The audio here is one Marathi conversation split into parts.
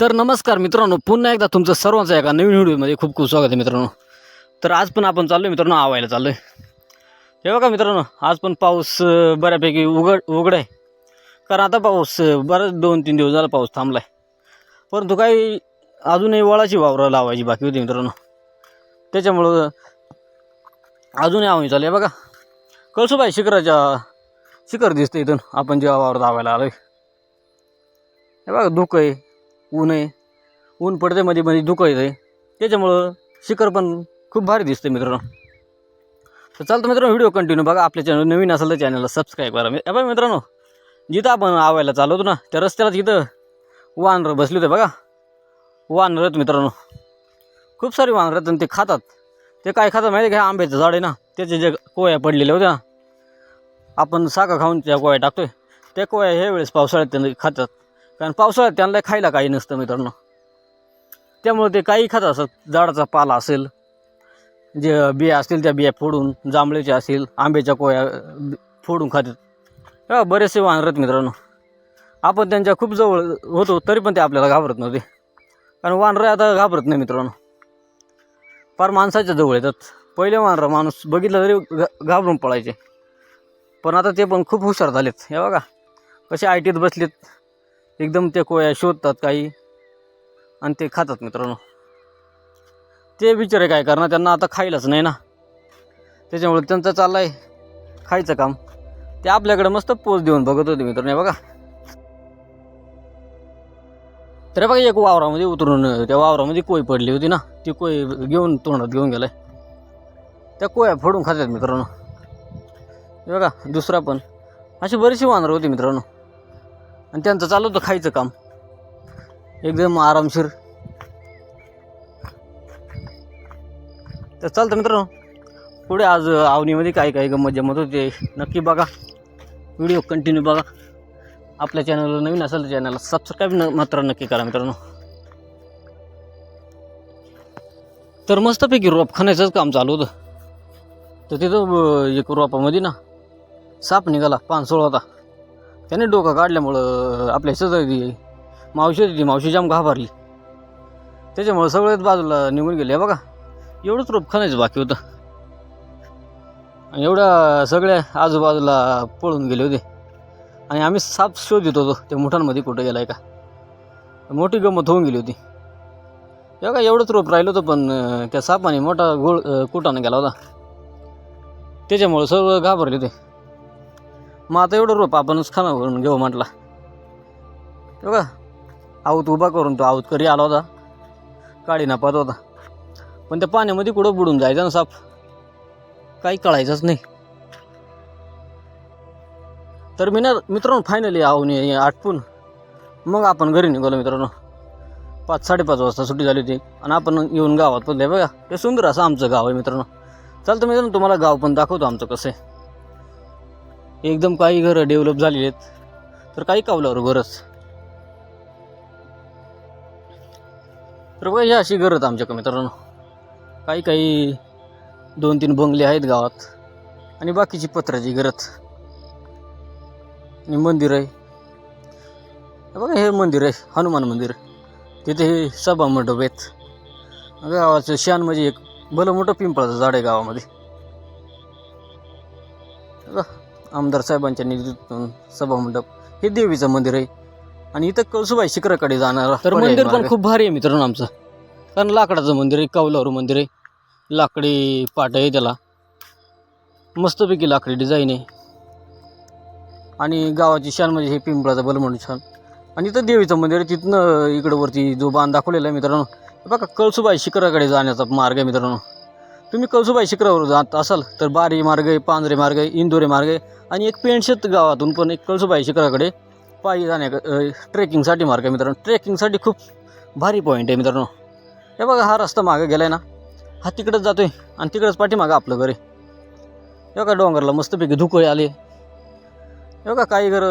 तर नमस्कार मित्रांनो पुन्हा एकदा तुमचं सर्वांचं एका नवीन व्हिडिओमध्ये खूप खूप स्वागत आहे मित्रांनो. तर आज पण आपण चाललो आहे मित्रांनो आवायला चाललो आहे हे बघा मित्रांनो आज पण पाऊस बऱ्यापैकी उघड उघड आहे. कारण आता पाऊस बरंच दोन तीन दिवस झाला पाऊस थांबला आहे परंतु काही अजूनही वळाची वावरं लावायची बाकी होती मित्रांनो. त्याच्यामुळं अजूनही आवणी चालू आहे बघा. कळसुबाई शिखराच्या शिखर दिसतं इथून. आपण जेव्हा वावर धावायला आलो हे बघा धुकं आहे. ऊन आहे. ऊन पडते मध्ये मध्ये धुकं आहे त्याच्यामुळं शिखर पण खूप भारी दिसते मित्रांनो. तर चालतं मित्रांनो व्हिडिओ कंटिन्यू बघा. आपल्या चॅनल नवीन असेल तर चॅनलला सबस्क्राईब करा. मी बघा मित्रांनो जिथं आपण आवायला चाललो होतो ना त्या रस्त्याला तिथं वानरं बसले होते बघा. वानरं आहेत मित्रांनो. खूप सारी वानरं आहेत आणि ते खातात. ते काय खातात माहिती आहे का? आंब्याचं झाड आहे ना त्याचे जे कोया पडलेले होत्या ना आपण साखा खाऊन त्या कोया टाकतोय. त्या कोया ह्या वेळेस पावसाळ्यात त्यांना खातात. कारण पावसाळ्यात त्यांना खायला काही नसतं मित्रांनो. त्यामुळे ते काही खात असत. झाडाचा पाला असेल जे बिया असतील त्या बिया फोडून जांभळीच्या असतील आंब्याच्या कोया फोडून खातात. बरेचसे वानरत मित्रांनो. आपण त्यांच्या खूप जवळ होतो तरी पण ते आपल्याला घाबरत नव्हते. कारण वानरं आता घाबरत नाही मित्रांनो. फार माणसाच्या जवळ येतात. पहिले वानरं माणूस बघितलं तरी घ घाबरून पळायचे. पण आता ते पण खूप हुशार झालेत. हे बघा. कसे आय टीत बसलेत. एकदम ते कोया शोधतात काही. आणि ते खातात मित्रांनो. ते बिचारे काय करणार? त्यांना आता खायलाच नाही ना. त्याच्यामुळे त्यांचं चाललं आहे खायचं काम. ते आपल्याकडे मस्त पोच देऊन बघत होते मित्रांनो बघा. तर बघा एक वावरामध्ये उतरून त्या वावरामध्ये कोय पडली होती ना. ती कोय घेऊन तोंडात घेऊन गेलाय. त्या कोया फोडून खातात मित्रांनो. बघा दुसरा पण. अशी बरीचशी वानरं होती मित्रांनो. आणि त्यांचं चालू होतं खायचं काम. एकदम आरामशीर. तर चालतं मित्रांनो. पुढे आज आवनीमध्ये काय काय गमत जमत होते. नक्की बघा. व्हिडिओ कंटिन्यू बघा. आपल्या चॅनलला नवीन असेल तर चॅनलला सबस्क्राईब न मात्र नक्की करा मित्रांनो. तर मस्तपैकी रोप खाण्याचंच काम चालू होतं. तर तिथं एक रोपामध्ये ना साप निघाला पान सोळा होता. त्याने डोकं काढल्यामुळं आपल्या शेजारी मावशी होती ती मावशी जाम घाबरली. त्याच्यामुळं सगळेच बाजूला निघून गेले. बघा एवढंच रोप खाण्याचं बाकी होतं. एवढ्या सगळ्या आजूबाजूला पळून गेले होते. आणि आम्ही साप शोधित होतो त्या मुठांमध्ये कुठं गेलाय का? मोठी गंमत होऊन गेली होती. हे बघा एवढंच रोप राहिलं होतं पण त्या सापाने मोठा गोळ अं, कुटानं गेला होता. त्याच्यामुळं सर्व घाबरले होते मग आता एवढं रोप आपणच खाना करून घेऊ म्हटला. हे बघा आऊत उभा करून तो आऊत करी आला होता. काळी नापात होता. पण त्या पाण्यामध्ये कुठं बुडून जायचं ना साप? काही कळायचंच नाही. तर मी ना मित्रांनो फायनली आहून आटपून. मग आपण घरी निघालो मित्रांनो. पाच साडेपाच वाजता सुट्टी झाली होती. आणि आपण येऊन गावात पोचले बघा. हे सुंदर असं आमचं गाव आहे मित्रांनो. चालतं मित्रांनो तुम्हाला गाव पण दाखवतो आमचं कसं आहे. एकदम काही घरं डेव्हलप झालेली आहेत. तर काही कावलावर घरच तर बघा ही अशी घरं आहेत आमच्याकडे मित्रांनो. काही काही दोन तीन बंगले आहेत गावात. आणि बाकीची पत्र्याची घरत आणि मंदिर आहे. बघा हे मंदिर आहे हनुमान मंदिर. तिथे हे सभा मंडप आहेत. गावाचं शान म्हणजे एक भलं मोठं पिंपळाचं झाड आहे गावामध्ये. बघा, आमदार साहेबांच्या निधीतून सभा मंडप हे देवीचं मंदिर आहे. आणि इथं कळसुबाई शिखराकडे जाणार तर मंदिर पण खूप भारी आहे मित्रांनो आमचं. कारण लाकडाचं मंदिर आहे कौलारू मंदिर आहे. लाकडी पाट आहे त्याला. मस्तपैकी लाकडी डिझाईन आहे. आणि गावाची शान म्हणजे हे पिंपळाचं बलमंड छान. आणि इथं देवीचं मंदिर आहे तिथनं इकडं वरती जो बांध दाखवलेला आहे मित्रांनो. बघा कळसुबाई शिखराकडे जाण्याचा मार्ग आहे मित्रांनो. तुम्ही कळसुबाई शिखरावर जात असाल तर बारी मार्ग आहे पांजरे मार्ग आहे इंदोरे मार्ग आहे आणि एक पेणशेत गावातून पण एक कळसुबाई शिखराकडे पायी जाण्या ट्रेकिंगसाठी मार्ग आहे मित्रांनो. ट्रेकिंगसाठी खूप भारी पॉईंट आहे मित्रांनो. हे बघा हा रस्ता मागं गेला आहे ना. हा तिकडंच जातो आहे आणि तिकडंच पाठीमागं आपलं घर आहे. हे बघा डोंगरला मस्तपैकी धुकळे आले. हे बघा काही घर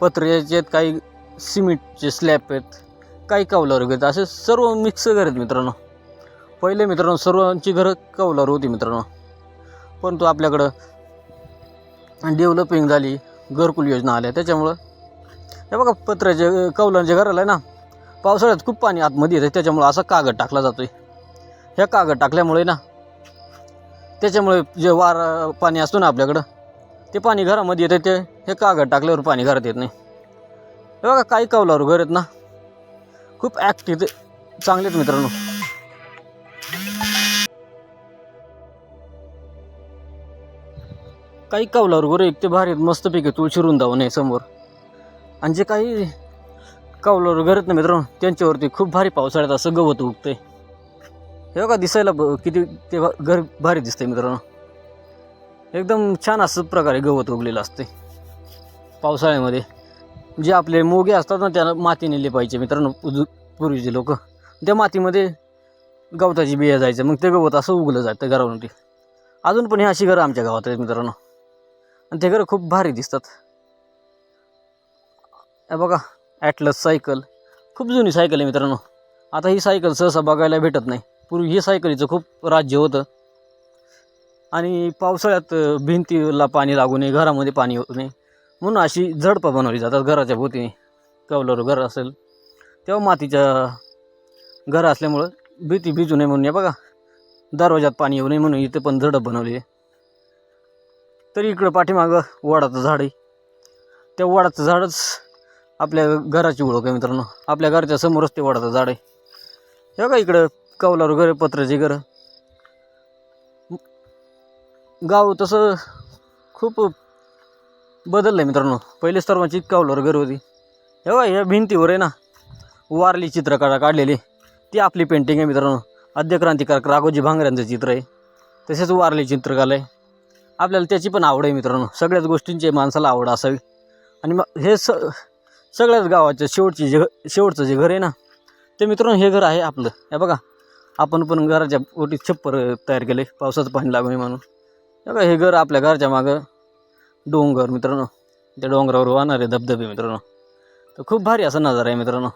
पत्र्याचे आहेत काही सिमेंटचे स्लॅब आहेत काही कावलावर घेत असे सर्व मिक्स घर आहेत मित्रांनो. पहिले मित्रांनो सर्वांची घरं कौलारू होती मित्रांनो. परंतु आपल्याकडं डेव्हलपिंग झाली घरकुल योजना आल्या. त्याच्यामुळं हे बघा पत्र्याचे कौलांचे घराला आहे ना पावसाळ्यात खूप पाणी आतमध्ये येतं. त्याच्यामुळं असा कागद टाकला जातो आहे ह्या कागद टाकल्यामुळे ना त्याच्यामुळे जे वार पाणी असतो ना आपल्याकडं ते पाणी घरामध्ये येतं. ते हे कागद टाकल्यावर पाणी घरात येत नाही. हे बघा काही कौलावर घर आहेत ना खूप ॲक्टिव्ह चांगले आहेत मित्रांनो. काही कौलावर गोरे एक ते भारी आहेत मस्तपैकी तुळशी जाऊ आहे समोर. आणि जे काही कौलावर गरज नाही ना मित्रांनो त्यांच्यावरती खूप भारी पावसाळ्यात असं गवत उगतंय. हे बघा दिसायला ब- किती ते घर भारी दिसतंय मित्रांनो. एकदम छान असं प्रकारे गवत उगलेलं असते पावसाळ्यामध्ये. जे आपले मोगे असतात ना त्याला माती नेली पाहिजे मित्रांनो पूर्वीचे लोक. त्या मातीमध्ये गवताची बिया जायचं मग ते गवत असं उगलं जातं घरावरती. अजून पण हे अशी घरं आमच्या गावात आहेत मित्रांनो. आणि ते घरं खूप भारी दिसतात. बघा ॲटलस सायकल खूप जुनी सायकल आहे मित्रांनो. आता ही सायकल सहसा बघायला भेटत नाही. पूर्वी ही सायकलीचं खूप राज्य होतं. आणि पावसाळ्यात भिंतीला पाणी लागू नये घरामध्ये पाणी होऊ नये म्हणून अशी झडपं बनवली जातात घराच्या भोवतीने. कवलर घर असेल तेव्हा मातीच्या घरं असल्यामुळं भीती भिजू नये म्हणून. या बघा दरवाजात पाणी येऊ नये म्हणून इथे पण झडप बनवली आहे. तरी इकडं पाठीमागं वडाचं झाड आहे. त्या वडाचं झाडच आपल्या घराची ओळख आहे मित्रांनो. आपल्या घराच्या समोरच ते वडाचं झाड आहे. हे बघा इकडं कौलावर घर पत्र्याची घरं. गाव तसं खूप बदललं आहे मित्रांनो पहिले सर्वांची म्हणजे कौलावर घर होती. हे बघा या भिंतीवर आहे ना वारली चित्रकला काढलेली ती आपली पेंटिंग आहे मित्रांनो. आद्य क्रांतिकारक राघोजी भांगऱ्यांचं चित्र आहे. तसेच वारली चित्रकला आहे. आपल्याला त्याची पण आवड आहे मित्रांनो. सगळ्याच गोष्टींची माणसाला आवड असावी. आणि मग हे स सगळ्याच गावाच्या शेवटची जे शेवटचं जे घर आहे ना ते मित्रांनो हे घर आहे आपलं. हे बघा आपण पण घराच्या ओटी छप्पर तयार केले पावसाचं पाणी लागू नये म्हणून. हे बघा हे घर आपल्या घराच्या मागं डोंगर मित्रांनो. त्या डोंगरावर वाहणारे धबधबे मित्रांनो. तर खूप भारी असा नजारा आहे मित्रांनो.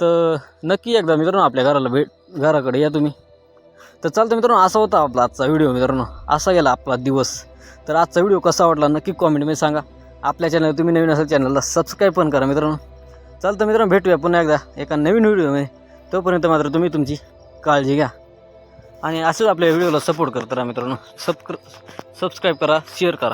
तर नक्की एकदा मित्रांनो आपल्या घराला भेट घराकडे या तुम्ही. तर चालतं मित्रांनो असा होता आपला आजचा व्हिडिओ मित्रांनो. असा गेला आपला दिवस. तर आजचा व्हिडिओ कसा वाटला नक्की कॉमेंटमध्ये सांगा. आपल्या चॅनल तुम्ही नवीन असेल चॅनलला सबस्क्राईब पण करा मित्रांनो. चालतं मित्रांनो भेटूया पुन्हा एकदा एका नवीन व्हिडिओमध्ये तोपर्यंत मात्र तुम्ही तुमची काळजी घ्या. आणि असंच आपल्या व्हिडिओला सपोर्ट करत राहा मित्रांनो. सबस्क्र सबस्क्राईब करा शेअर करा.